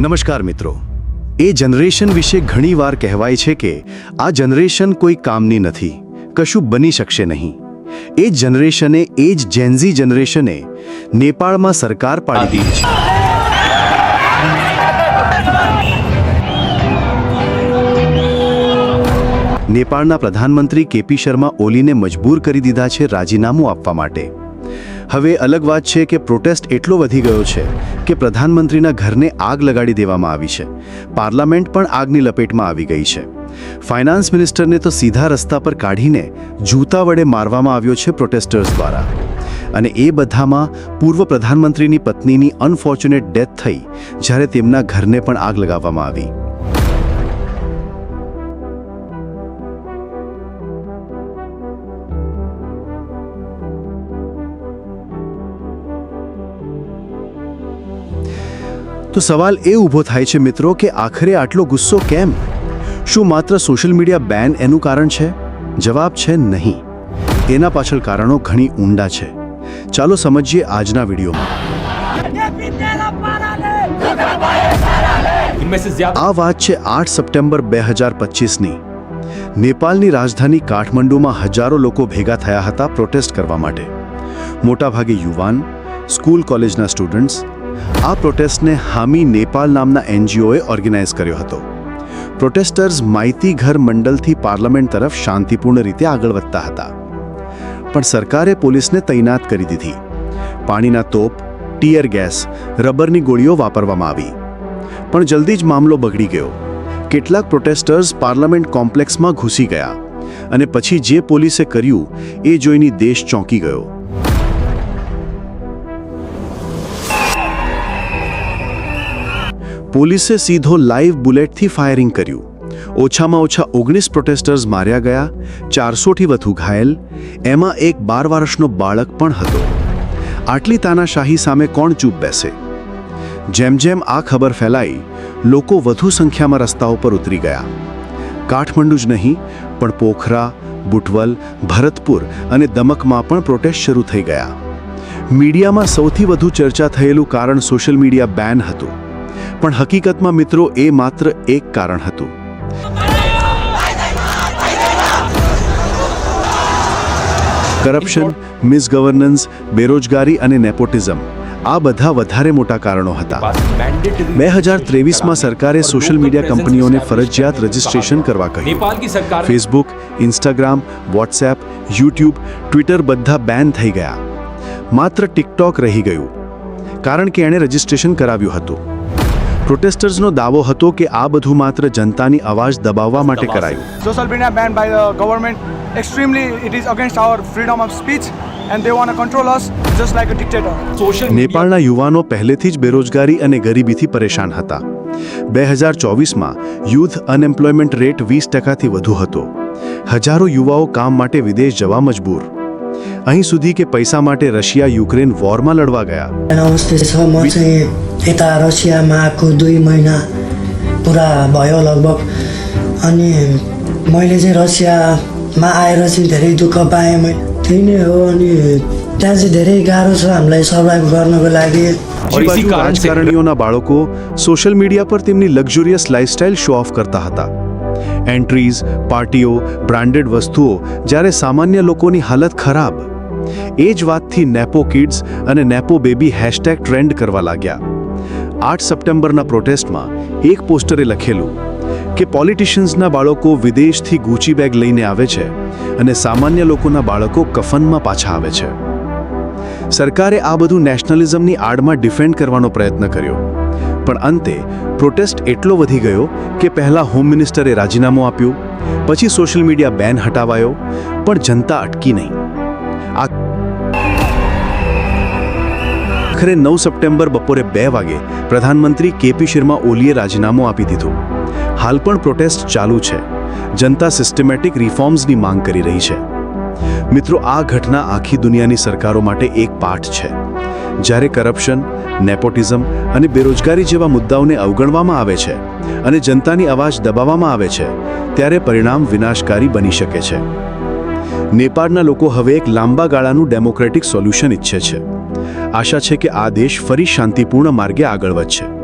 નમસ્કાર મિત્રો. એ જનરેશન વિશે ઘણીવાર કહેવાય છે કે આ જનરેશન કોઈ કામની નથી, કશું બની શકશે નહીં. એ જનરેશને, એ જ જેન્ઝી જનરેશને નેપાળમાં સરકાર પાડી દીધી છે. નેપાળના પ્રધાનમંત્રી કેપી શર્મા ઓલીને મજબૂર કરી દીધા છે રાજીનામું આપવા માટે. હવે અલગ વાત છે કે પ્રોટેસ્ટ એટલો વધી ગયો છે કે પ્રધાનમંત્રીના ઘરને આગ લગાડી દેવામાં આવી છે. પાર્લામેન્ટ પણ આગની લપેટમાં આવી ગઈ છે. ફાઇનાન્સ મિનિસ્ટરને તો સીધા રસ્તા પર કાઢીને જૂતા વડે મારવામાં આવ્યો છે પ્રોટેસ્ટર્સ દ્વારા. અને એ બધામાં પૂર્વ પ્રધાનમંત્રીની પત્નીની અનફોર્ચ્યુનેટ ડેથ થઈ, જ્યારે તેમના ઘરને પણ આગ લગાવવામાં આવી. તો સવાલ એ ઊભો થાય છે મિત્રો કે આખરે આટલો ગુસ્સો કેમ? શું માત્ર સોશિયલ મીડિયા બેન એનું કારણ છે? જવાબ છે નહીં. એના પાછળ કારણો ઘણી ઊંડા છે. ચાલો સમજીએ આજના વિડીયોમાં. આ વાત છે આઠ સપ્ટેમ્બર બે હજાર પચીસની. નેપાળની રાજધાની કાઠમંડુમાં હજારો લોકો ભેગા થયા હતા પ્રોટેસ્ટ કરવા માટે. મોટાભાગે યુવાન સ્કૂલ કોલેજના સ્ટુડન્ટ્સ આ પ્રોટેસ્ટને હામી નેપાલ નામના એનજીઓએ ઓર્ગેનાઇઝ કર્યો હતો. પ્રોટેસ્ટર્સ માહિતી ઘર મંડલથી પાર્લામેન્ટ તરફ શાંતિપૂર્ણ રીતે આગળ વધતા હતા. પણ સરકારે પોલીસને તૈનાત કરી દીધી. પાણીના તોપ, ટીયર ગેસ, રબરની ગોળીઓ વાપરવામાં આવી. પણ જલ્દી જ મામલો બગડી ગયો. કેટલાક પ્રોટેસ્ટર્સ પાર્લામેન્ટ કોમ્પ્લેક્સમાં ઘૂસી ગયા અને પછી જે પોલીસે કર્યું એ જોઈને દેશ ચોંકી ગયો. પોલીસે સીધો લાઈવ બુલેટથી ફાયરિંગ કર્યું. ઓછામાં ઓછા ઓગણીસ પ્રોટેસ્ટર્સ માર્યા ગયા, ચારસોથી વધુ ઘાયલ, એમાં એક બાર વર્ષનો બાળક પણ હતો. આટલી તાનાશાહી સામે કોણ ચૂપ બેસે? જેમ જેમ આ ખબર ફેલાઈ, લોકો વધુ સંખ્યામાં રસ્તાઓ પર ઉતરી ગયા. કાઠમંડુ જ નહીં, પણ પોખરા, બુટવલ, ભરતપુર અને દમકમાં પણ પ્રોટેસ્ટ શરૂ થઈ ગયા. મીડિયામાં સૌથી વધુ ચર્ચા થયેલું કારણ સોશિયલ મીડિયા બેન હતું. પણ હકીકતમાં મિત્રો એ માત્ર એક કારણ હતું. કરપ્શન મિસગવર્નન્સ બેરોજગારી અને નેપોટિઝમ આ બધા વધારે મોટા કારણો હતા. બે હજાર ત્રેવીસમાં સરકારે સોશિયલ મીડિયા કંપનીઓને ફરજિયાત રજિસ્ટ્રેશન કરવા કહ્યું. Facebook Instagram WhatsApp YouTube Twitter બધા બેન થઈ ગયા. માત્ર ટિકટોક રહી ગયું. કારણ કે એણે રજિસ્ટ્રેશન કરાવ્યું હતું. પ્રોટેસ્ટર્સનો દાવો હતો કે આ બધું માત્ર જનતાની અવાજ દબાવવા માટે કરાયું. Social media ban by the government extremely it is against our freedom of speech and they want control us just like a dictator social નેપાળના યુવાનો પહેલેથી જ બેરોજગારી અને ગરીબીથી પરેશાન હતા. બે હજાર ચોવીસમાં યુથ અનએમ્પ્લોયમેન્ટ રેટ વીસ ટકાથી વધુ હતો. હજારો યુવાઓ કામ માટે વિદેશ જવા મજબૂર. અહીં સુધી કે પૈસા માટે રશિયા યુક્રેન વોરમાં લડવા ગયા नमस्ते छ म चाहिँ यता रसियामा आएको दुई महिना पुरा भयो लगभग अनि मैले चाहिँ रसियामा आएर चाहिँ धेरै दुःख पाएँ मैले त्यही नै हो अनि त्यहाँ चाहिँ धेरै गाह्रो छ हामीलाई सर्भाइभ गर्नको लागि और બીજી इसी બાજુ कारण से રાજકારણીઓના બાળકો સોશિયલ મીડિયા પર તેમની લક્ઝુરિયસ લાઇફસ્ટાઇલ શો ઓફ કરતા હતા એન્ટ્રીઝ પાર્ટીઓ બ્રાન્ડેડ વસ્તુઓ, જ્યારે સામાન્ય લોકોની હાલત ખરાબ. એ જ વાતથી નેપો કિડ્સ અને નેપો બેબી હેશટેગ ટ્રેન્ડ કરવા લાગ્યા. આઠ સપ્ટેમ્બરના પ્રોટેસ્ટમાં એક પોસ્ટરે લખેલું કે પોલિટિશિયન્સના બાળકો વિદેશથી ગૂચી બેગ લઈને આવે છે અને સામાન્ય લોકોના બાળકો કફનમાં પાછા આવે છે. સરકારે આ બધું નેશનલિઝમની આડમાં ડિફેન્ડ કરવાનો પ્રયત્ન કર્યો. પણ અંતે પ્રોટેસ્ટ એટલો વધી ગયો કે પહેલા હોમ મિનિસ્ટરે રાજીનામું આપ્યું, પછી સોશિયલ મીડિયા બેન હટાવાયો, પણ જનતા અટકી નહીં. આખરે નવ સપ્ટેમ્બર બપોરે બે વાગે પ્રધાનમંત્રી કેપી શર્મા ઓલીએ રાજીનામું આપી દીધું. હાલ પણ પ્રોટેસ્ટ ચાલુ છે. જનતા સિસ્ટમેટિક રિફોર્મ્સની માંગ કરી રહી છે. મિત્રો, આ ઘટના આખી દુનિયાની સરકારો માટે એક પાઠ છે. જ્યારે કરપ્શન, નેપોટિઝમ અને બેરોજગારી જેવા મુદ્દાઓને અવગણવામાં આવે છે અને જનતાની અવાજ દબાવવામાં આવે છે, ત્યારે પરિણામ વિનાશકારી બની શકે છે. નેપાળના લોકો હવે એક લાંબા ગાળાનું ડેમોક્રેટિક સોલ્યુશન ઈચ્છે છે. આશા છે કે આ દેશ ફરી શાંતિપૂર્ણ માર્ગે આગળ વધશે.